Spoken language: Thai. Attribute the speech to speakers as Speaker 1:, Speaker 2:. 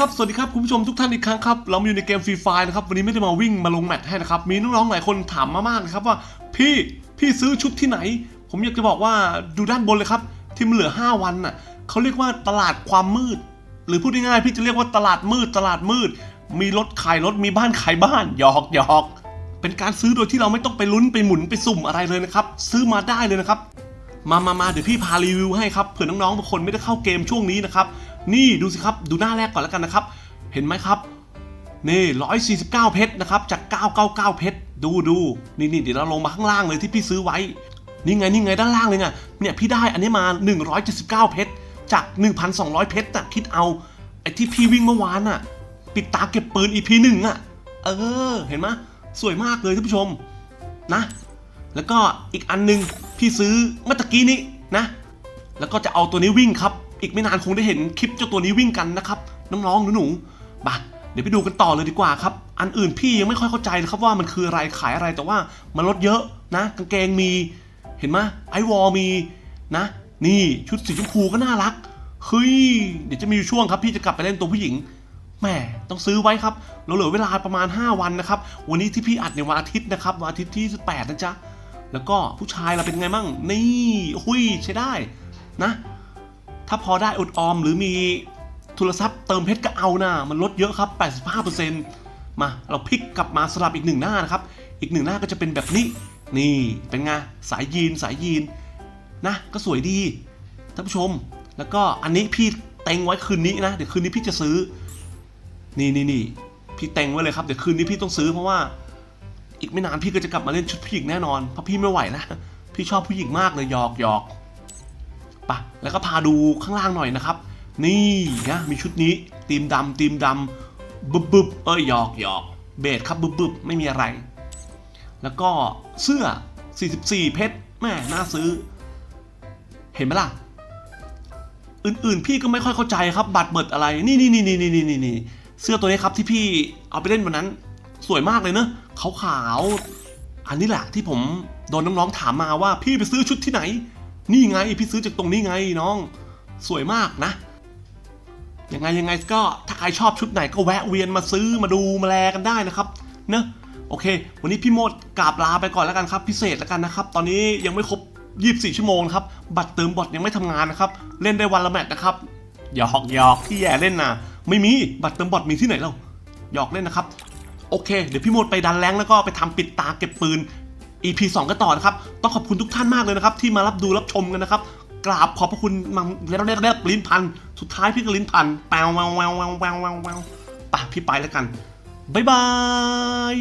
Speaker 1: ครับ สวัสดีครับ คุณผู้ชมทุกท่านอีกครั้งครับ เรามาอยู่ในเกมฟรีไฟนะครับ วันนี้ไม่ได้มาวิ่งมาลงแมตช์ให้นะครับ มีน้องๆหลายคนถามมามากนะครับว่า พี่พี่ซื้อชุดที่ไหน ผมอยากจะบอกว่าดูด้านบนเลยครับ ที่มันเหลือ 5 วันน่ะเขาเรียกว่าตลาดความมืด หรือพูดง่ายๆพี่จะเรียกว่าตลาดมืด ตลาดมืด มีรถขายรถมีบ้านขายบ้านหยอกหยอกเป็นการซื้อโดยที่เราไม่ต้องไปลุ้นไปหมุนไปสุ่มอะไรเลยนะครับ ซื้อมาได้เลยนะครับมามามาเดี๋ยวพี่พารีวิวให้ครับเผื่อน้องๆบางคนไม่ได้เข้าเกมช่วงนี้นะครับ นี่ดูสิครับ ดูหน้าแรกก่อนแล้วกันนะครับ เห็นไหมครับ นี่ 149 เพชรนะครับ จาก 999 เพชร ดูดูนี่นี่เดี๋ยวเราลงมาข้างล่างเลยที่พี่ซื้อไว้ นี่ไงนี่ไงด้านล่างเลยไง เนี่ยพี่ได้อันนี้มา 179 เพชร จาก 1,200 เพชรน่ะคิดเอา ไอ้ที่พี่วิ่งเมื่อวานน่ะ ปิดตาเก็บปืน EP หนึ่งอะ เออ เห็นไหมสวยมากเลยท่านผู้ชมนะ แล้วก็อีกอันหนึงพี่ซื้อเมื่อตะกี้นี้นะ แล้วก็จะเอาตัวนี้วิ่งครับ อีกไม่นานคงได้เห็นคลิปเจ้าตัวนี้วิ่งกันนะครับ น้องๆหนูๆมาเดี๋ยวไปดูกันต่อเลยดีกว่าครับ อันอื่นพี่ยังไม่ค่อยเข้าใจเลยครับว่ามันคืออะไรขายอะไรแต่ว่ามันลดเยอะนะ กางเกงมีเห็นไหมไอวอลมีนะ นี่ชุดสีชมพูก็น่ารักเฮ้ยเดี๋ยวจะมีช่วงครับพี่จะกลับไปเล่นตัวผู้หญิงแหม่ต้องซื้อไว้ครับ เราเหลือเวลาประมาณ 5 วันนะครับ วันนี้ที่พี่อัดในวันอาทิตย์นะครับวันอาทิตย์ที่ 18 นะจ๊ะ แล้วก็ผู้ชายเราเป็นไงมั่ง นี่หุยใช้ได้นะ ถ้าพอได้อดออมหรือมีทุนทรัพย์เติมเพชรก็เอานะมันลดเยอะครับ 85%มาเราพลิกกลับมาสลับอีกหนึ่งหน้านะครับ อีกหนึ่งหน้าก็จะเป็นแบบนี้ นี่เป็นไงสายยีนสายยีนนะก็สวยดีท่านผู้ชม แล้วก็อันนี้พี่เต็งไว้คืนนี้นะ เดี๋ยวคืนนี้พี่จะซื้อ นี่นี่นี่พี่เต็งไว้เลยครับ เดี๋ยวคืนนี้พี่ต้องซื้อเพราะว่า อีกไม่นานพี่ก็จะกลับมาเล่นชุดผู้หญิงแน่นอนเพราะพี่ไม่ไหวแล้วพี่ชอบผู้หญิงมากเลยหยอกหยอก ปะแล้วก็พาดูข้างล่างหน่อยนะครับ นี่นะมีชุดนี้ตีมดำตีมดำบึบบึบเอ้ยหยอกหยอกเบสครับบึบบึบไม่มีอะไร แล้วก็เสื้อ 44 เพชรแม่น่าซื้อ เห็นไหมล่ะ อื่นๆ พี่ก็ไม่ค่อยเข้าใจครับ บัตรเบิดอะไร นี่นี่นี่นี่นี่นี่นี่เสื้อตัวนี้ครับที่พี่เอาไปเล่นวันนั้น สวยมากเลยเนอะขาวขาวๆอันนี้แหละที่ผมโดนน้องๆถามมาว่าพี่ไปซื้อชุดที่ไหน นี่ไงพี่ซื้อจากตรงนี้ไงน้อง สวยมากนะ ยังไงยังไงก็ถ้าใครชอบชุดไหนก็แวะเวียนมาซื้อมาดูมาแลกันได้นะครับ เนอะโอเค วันนี้พี่โมดกราบลาไปก่อนแล้วกันครับ พิเศษแล้วกันนะครับ ตอนนี้ยังไม่ครบ 24 ชั่วโมงนะครับ บัตรเติมบอทยังไม่ทำงานนะครับ เล่นได้วันละแมตช์นะครับหยอกหยอกที่แย่เล่นนะไม่มีบัตรเติมบอทมีที่ไหนเล่าหยอกเล่นนะครับ โอเค เดี๋ยวพี่โมดไปดันแรงแล้วก็ไปทำปิดตาเก็บปืน EP 2กันต่อนะครับ ต้องขอบคุณทุกท่านมากเลยนะครับ ที่มารับดูรับชมกันนะครับ กราบขอบพระคุณมังแล้วเรียกเรียกลิ้นพัน สุดท้ายพี่ก็ลิ้นพันแปวแววแววแววแววแววแววไปพี่ไปแล้วกัน บ๊ายบาย